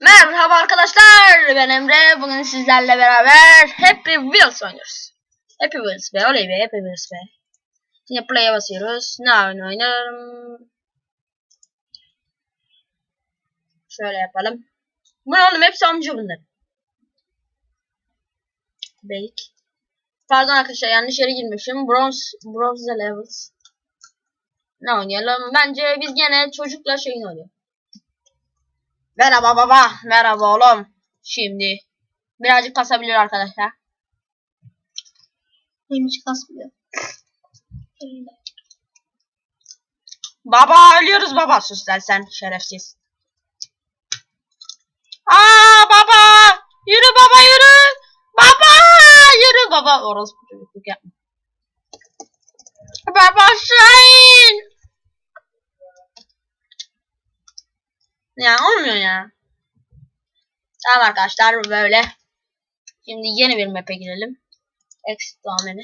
Merhaba arkadaşlar ben Emre bugün sizlerle beraber Happy Wheels oynuyoruz. Happy Wheels be oley be Happy Wheels be. Şimdi play'e basıyoruz. Ne oyun oynarım? Şöyle yapalım. Bu ne oğlum hepsi amca bunlar. Break. Pardon arkadaşlar yanlış yere girmişim. Bronze, bronze levels. Ne oynayalım? Bence biz gene çocukla şeyin oynayalım. Merhaba baba. Merhaba oğlum. Şimdi birazcık kasabilir arkadaşlar. Benim hiç kasmıyor. Baba ölüyoruz baba. Sus lan sen şerefsiz. Aa baba. Yürü baba yürü. Baba yürü baba. Orospu çocukluk yapma. Baba aşağı in. Ya olmuyor ya. Tamam arkadaşlar böyle. Şimdi yeni bir map'e girelim. Exit domaini.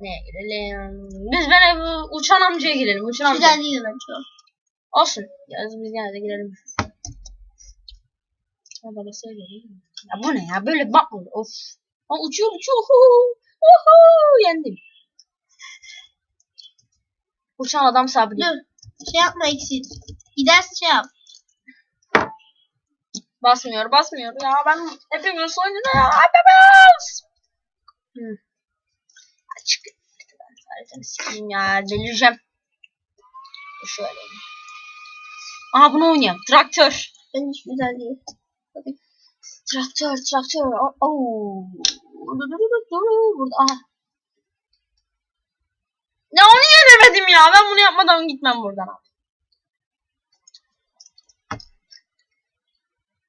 Neye girelim? Biz ben bu uçan amcaya girelim. Uçan amca. Güzel değil bence o. Olsun. Yaz biz gene de girelim. Ha baba söyleyelim. Ya bu ne ya? Böyle bakma. Of. Ha uçuyor uçuyor. Uhu. Uhu. Yendim. Uçan adam sabri. Dur. Şey yapma eksik. Gidersin şey yap. Basmıyor basmıyor ya ben hepimiz oynuyor ya hepimiz. Hı. Açık. Ben zaten sikeyim ya delireceğim. Şöyle. Aha bunu oynayalım. Traktör. Bence hiç güzel değil. Hadi. Traktör traktör. Oo. Burada aha. Ya onu yenemedim ya. Ben bunu yapmadan gitmem buradan abi.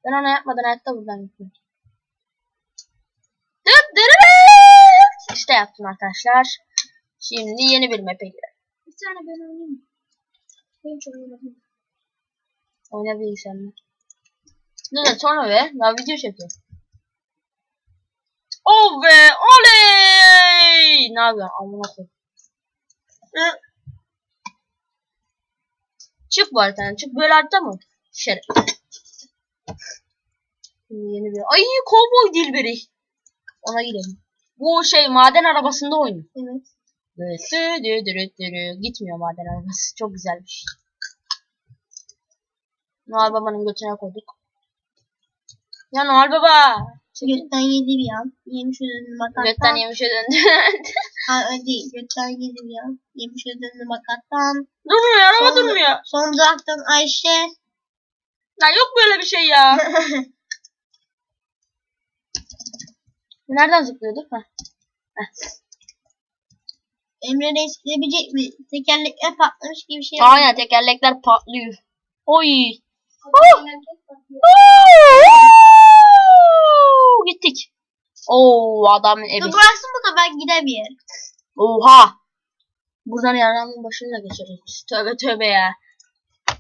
Ben onu yapmadan hayatta buradan dırırıt. İşte yaptım arkadaşlar. Şimdi yeni bir map'e girelim. Bir tane ben oynayayım. Ben hiç oynamadım. Oyna bilgisayarını. Ne de sonra be. Daha video çekiyorum. Oh be oley! Ne yapıyorsun? Amına koy. Hı. Çık bu haritadan. Çık böyle harita mı? Şeref. Şimdi yeni bir... Ay kovboy dilberi. Ona girelim. Bu şey maden arabasında oynuyor. Evet. Dü dü dü dü dü. Gitmiyor maden arabası. Çok güzelmiş. Noel Baba'nın götüne koyduk. Ya Noel Baba. Götten yedi bir an. Yemiş ödünü makattan. Götten yemişe döndü. Ha öyle değil. Götten yedi bir an. Yemiş ödünü makattan. durmuyor araba Sonra- durmuyor. Son duraktan Ayşe. Ya yok böyle bir şey ya. Nereden zıplıyorduk? Ha. Emre Reis gidebilecek mi? Tekerlekler patlamış gibi bir şey. Aynen tekerlekler patlıyor. Oy. Gittik. Oo adamın evi. Dur bıraksın bu da ben yer. Oha. Buradan yaranın başını da geçeriz. Tövbe tövbe ya.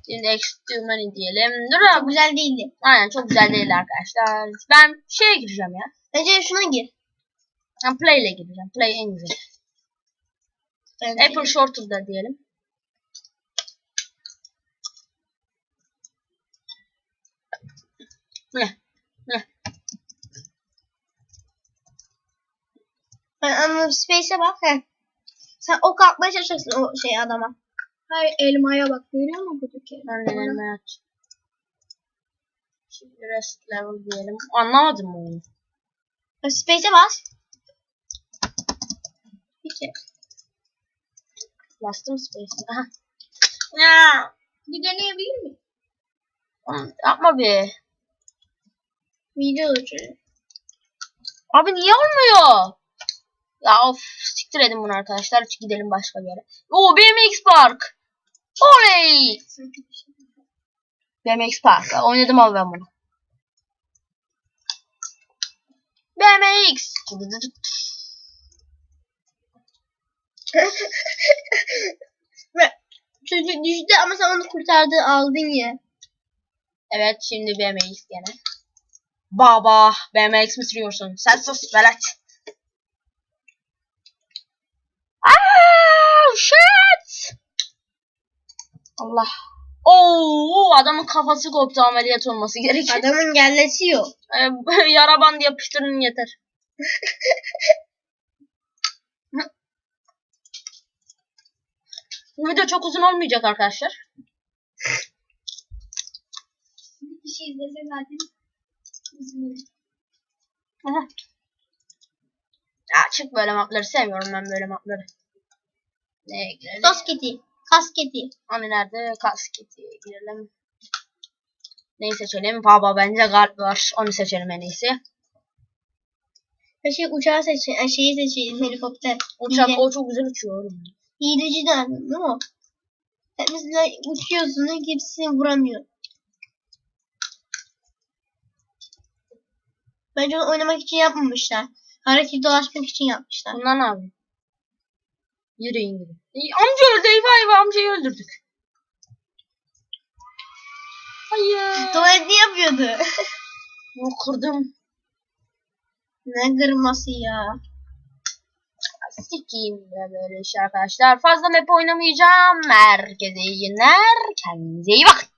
Şimdi extremely diyelim. Dur Çok güzel değildi. Aynen çok güzel değil arkadaşlar. Ben şeye gireceğim ya. Bence şuna gir. Ben play ile gireceğim. Play en güzel. Apple Shorter'da diyelim. Ne? Ne? Ben anladım. Space'e bak. He. Sen ok atmaya çalışacaksın o şey adama. Hayır elmaya bak. Görüyor musun buradaki? Ben de elime aç. Şimdi rest level diyelim. Anlamadım bunu. Space'e bas. Kere. Bastım space. Aha. Ya. Bir deneyebilir miyim? oğlum Yapma be. Video ölçülü. Abi niye olmuyor? Ya of siktir edin bunu arkadaşlar. Gidelim başka bir yere. Oo BMX Park. Oley. BMX Park. Oynadım abi ben bunu. BMX. Çocuk düştü ama sen onu kurtardı aldın ya. Evet şimdi BMX gene. Baba BMX mi sürüyorsun? Sen sus velet. Oh shit. Allah. Oo adamın kafası koptu ameliyat olması gerekiyor. Adamın kellesi yok. Ee, Yara bandı yapıştırın yeter. Bu video çok uzun olmayacak arkadaşlar. Bir kişi izlese zaten. Aha. Ya çık böyle mapları sevmiyorum ben böyle mapları. Neye girelim? Kasketi. Kasketi. Hani nerede? Kasketi girelim. Neyi seçelim? Baba bence galp var. Onu seçelim en iyisi. Her şey uçağı seçin. Şeyi seçin. Helikopter. Uçak Hile. o çok güzel uçuyor. Hileci de değil mi? Mesela uçuyorsun hepsini vuramıyor. Bence oynamak için yapmamışlar. Hareket dolaşmak için yapmışlar. Ne yapıyor? Yürüyün. İyi, amca öldü eyvah eyvah amcayı öldürdük. Hayır. Tuvaleti yapıyordu. Bunu kırdım. ne kırması ya. Sikiyim de böyle iş arkadaşlar. Fazla map oynamayacağım. Herkese iyi günler. Kendinize iyi bakın.